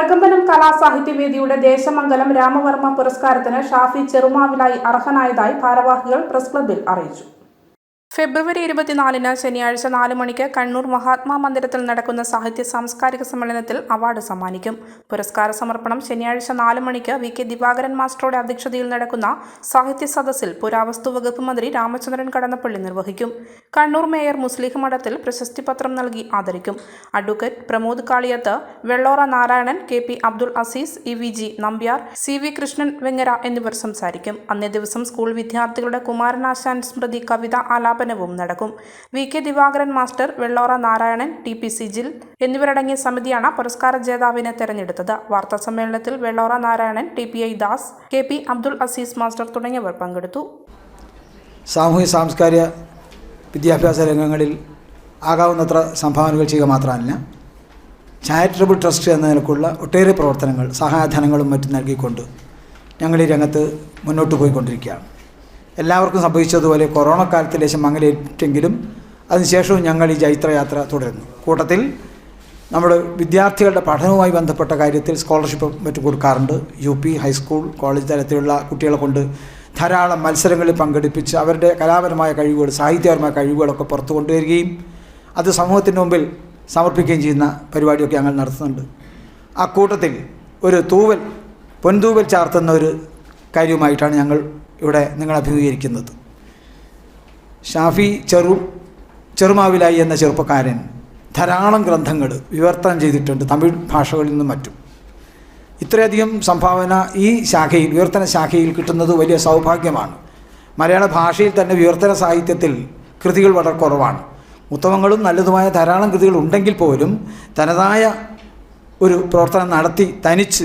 പ്രകമ്പനം കലാസാഹിത്യവേദിയുടെ ദേശമംഗലം രാമവർമ്മ പുരസ്കാരത്തിന് ഷാഫി ചെറുമാവിലായി അർഹനായതായി ഭാരവാഹികൾ പ്രസ് ക്ലബിൽ അറിയിച്ചു. ഫെബ്രുവരി ഇരുപത്തിനാലിന് ശനിയാഴ്ച നാല് മണിക്ക് കണ്ണൂർ മഹാത്മാ മന്ദിരത്തിൽ നടക്കുന്ന സാഹിത്യ സാംസ്കാരിക സമ്മേളനത്തിൽ അവാർഡ് സമ്മാനിക്കും. പുരസ്കാര സമർപ്പണം ശനിയാഴ്ച നാല് മണിക്ക് വി കെ ദിവാകരൻ മാസ്റ്ററുടെ അധ്യക്ഷതയിൽ നടക്കുന്ന സാഹിത്യ സദസ്സിൽ പുരാവസ്തു വകുപ്പ് മന്ത്രി രാമചന്ദ്രൻ കടന്നപ്പള്ളി നിർവഹിക്കും. കണ്ണൂർ മേയർ മുസ്ലിഹ് മഠത്തിൽ പ്രശസ്തി പത്രം നൽകി ആദരിക്കും. Advocate Pramod Kaliyath Vellora Narayanan K P Abdul Aziz E V G Nambiar C V Krishnan Vengara എന്നിവർ സംസാരിക്കും. അന്നേ ദിവസം സ്കൂൾ വിദ്യാർത്ഥികളുടെ കുമാരനാശാൻ സ്മൃതി കവിത ആലാപനവും നടക്കും. V. K. Divakaran master Vellora Narayanan T. P. Sijil എന്നിവരടങ്ങിയ സമിതിയാണ് പുരസ്കാര ജേതാവിനെ തെരഞ്ഞെടുത്തത്. വാർത്താ സമ്മേളനത്തിൽ Vellora Narayanan T. P. I. Das K. P. Abdul Aziz master തുടങ്ങിയവർ പങ്കെടുത്തു. സാമൂഹ്യ സാംസ്കാരിക വിദ്യാഭ്യാസ രംഗങ്ങളിൽ ആകാവുന്നത്ര സംഭാവനകൾ ചെയ്യുക മാത്രമല്ല ചാരിറ്റബിൾ ട്രസ്റ്റ് എന്ന നിലക്കുള്ള ഒട്ടേറെ പ്രവർത്തനങ്ങൾ സഹായധനങ്ങളും മറ്റും നൽകിക്കൊണ്ട് ഞങ്ങൾ ഈ രംഗത്ത് മുന്നോട്ട് പോയിക്കൊണ്ടിരിക്കുകയാണ്. എല്ലാവർക്കും സംഭവിച്ചതുപോലെ കൊറോണ കാലത്ത് ലേശം മങ്ങലേറ്റെങ്കിലും അതിനുശേഷവും ഞങ്ങൾ ഈ ജൈത്രയാത്ര തുടരുന്നു. കൂട്ടത്തിൽ നമ്മുടെ വിദ്യാർത്ഥികളുടെ പഠനവുമായി ബന്ധപ്പെട്ട കാര്യത്തിൽ സ്കോളർഷിപ്പ് മറ്റും കൊടുക്കാറുണ്ട്. യു പി ഹൈസ്കൂൾ കോളേജ് തലത്തിലുള്ള കുട്ടികളെ കൊണ്ട് ധാരാളം മത്സരങ്ങളിൽ പങ്കെടുപ്പിച്ച് അവരുടെ കലാപരമായ കഴിവുകൾ സാഹിത്യപരമായ കഴിവുകളൊക്കെ പുറത്തു കൊണ്ടുവരികയും അത് സമൂഹത്തിന് മുമ്പിൽ സമർപ്പിക്കുകയും ചെയ്യുന്ന പരിപാടിയൊക്കെ ഞങ്ങൾ നടത്തുന്നുണ്ട്. ആ കൂട്ടത്തിൽ ഒരു തൂവൽ പൊൻതൂവൽ ചാർത്തുന്ന ഒരു കാര്യവുമായിട്ടാണ് ഞങ്ങൾ ഇവിടെ നിങ്ങൾ അഭിമുഖീകരിക്കുന്നത്. ഷാഫി ചെറു ചെറുമാവിലായി എന്ന ചെറുപ്പക്കാരൻ ധാരാളം ഗ്രന്ഥങ്ങൾ വിവർത്തനം ചെയ്തിട്ടുണ്ട് തമിഴ് ഭാഷകളിൽ നിന്നും മറ്റും. ഇത്രയധികം സംഭാവന ഈ ശാഖയിൽ വിവർത്തന ശാഖയിൽ കിട്ടുന്നത് വലിയ സൗഭാഗ്യമാണ്. മലയാള ഭാഷയിൽ തന്നെ വിവർത്തന സാഹിത്യത്തിൽ കൃതികൾ വളരെ കുറവാണ്. ഉത്തമങ്ങളും നല്ലതുമായ ധാരാളം കൃതികൾ ഉണ്ടെങ്കിൽ പോലും തനതായ ഒരു പ്രവർത്തനം നടത്തി തനിച്ച്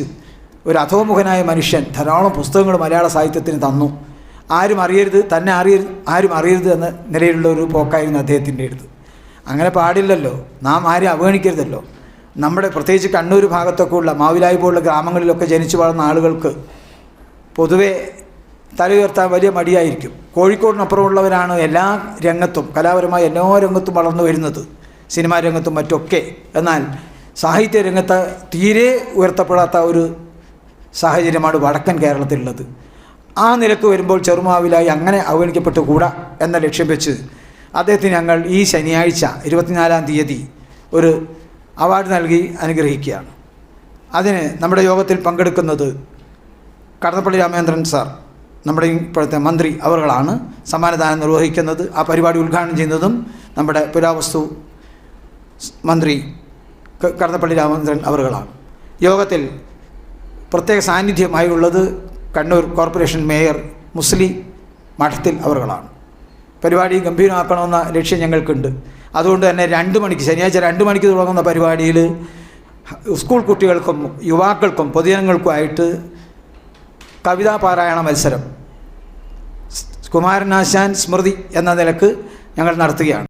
ഒരു അധോമുഖനായ മനുഷ്യൻ ധാരാളം പുസ്തകങ്ങൾ മലയാള സാഹിത്യത്തിന് തന്നു. ആരും അറിയരുത് തന്നെ അറിയരുത് ആരും അറിയരുത് എന്ന നിലയിലുള്ള ഒരു പോക്കായിരുന്നു അദ്ദേഹത്തിന്റെ അടുത്ത്. അങ്ങനെ പാടില്ലല്ലോ. നാം ആരെയും അവഗണിക്കരുതല്ലോ. നമ്മുടെ പ്രത്യേകിച്ച് കണ്ണൂർ ഭാഗത്തൊക്കെ ഉള്ള മാവിലായി പോലുള്ള ഗ്രാമങ്ങളിലൊക്കെ ജനിച്ചു വളർന്ന ആളുകൾക്ക് പൊതുവേ തല ഉയർത്താൻ വലിയ മടിയായിരിക്കും. കോഴിക്കോടിനപ്പുറമുള്ളവരാണ് എല്ലാ രംഗത്തും കലാപരമായ എല്ലാ രംഗത്തും വളർന്നു വരുന്നത്. സിനിമാ രംഗത്തും മറ്റൊക്കെ. എന്നാൽ സാഹിത്യ രംഗത്ത് തീരെ ഉയർത്തപ്പെടാത്ത ഒരു സാഹചര്യമാണ് വടക്കൻ കേരളത്തിലുള്ളത്. ആ നിരക്ക് വരുമ്പോൾ ചെറുമാവിലായി അങ്ങനെ അവഗണിക്കപ്പെട്ടു കൂടാ എന്ന ലക്ഷ്യം വെച്ച് അദ്ദേഹത്തിന് ഞങ്ങൾ ഈ ശനിയാഴ്ച ഇരുപത്തിനാലാം തീയതി ഒരു അവാർഡ് നൽകി അനുഗ്രഹിക്കുകയാണ്. അതിന് നമ്മുടെ യോഗത്തിൽ പങ്കെടുക്കുന്നത് കടന്നപ്പള്ളി രാമേന്ദ്രൻ സാർ നമ്മുടെ ഇപ്പോഴത്തെ മന്ത്രി അവരുകളാണ് സമ്മാനദാനം നിർവഹിക്കുന്നത് ആ പരിപാടി ഉദ്ഘാടനം ചെയ്യുന്നതും നമ്മുടെ പുരാവസ്തു മന്ത്രി കടന്നപ്പള്ളി രാമചന്ദ്രൻ അവരുകളാണ് യോഗത്തിൽ പ്രത്യേക സാന്നിധ്യമായി ഉള്ളത് കണ്ണൂർ കോർപ്പറേഷൻ മേയർ മുസ്ലിം മഠത്തിൽ അവരുകളാണ് പരിപാടി ഗംഭീരമാക്കണമെന്ന ലക്ഷ്യം ഞങ്ങൾക്കുണ്ട്. അതുകൊണ്ട് തന്നെ രണ്ട് മണിക്ക് ശനിയാഴ്ച രണ്ട് മണിക്ക് തുടങ്ങുന്ന പരിപാടിയിൽ സ്കൂൾ കുട്ടികൾക്കും യുവാക്കൾക്കും പൊതുജനങ്ങൾക്കുമായിട്ട് കവിതാ പാരായണ മത്സരം. കുമാരനാശാൻ സ്മൃതി എന്ന നിലയ്ക്ക് ഞങ്ങൾ നടത്തുകയാണ്.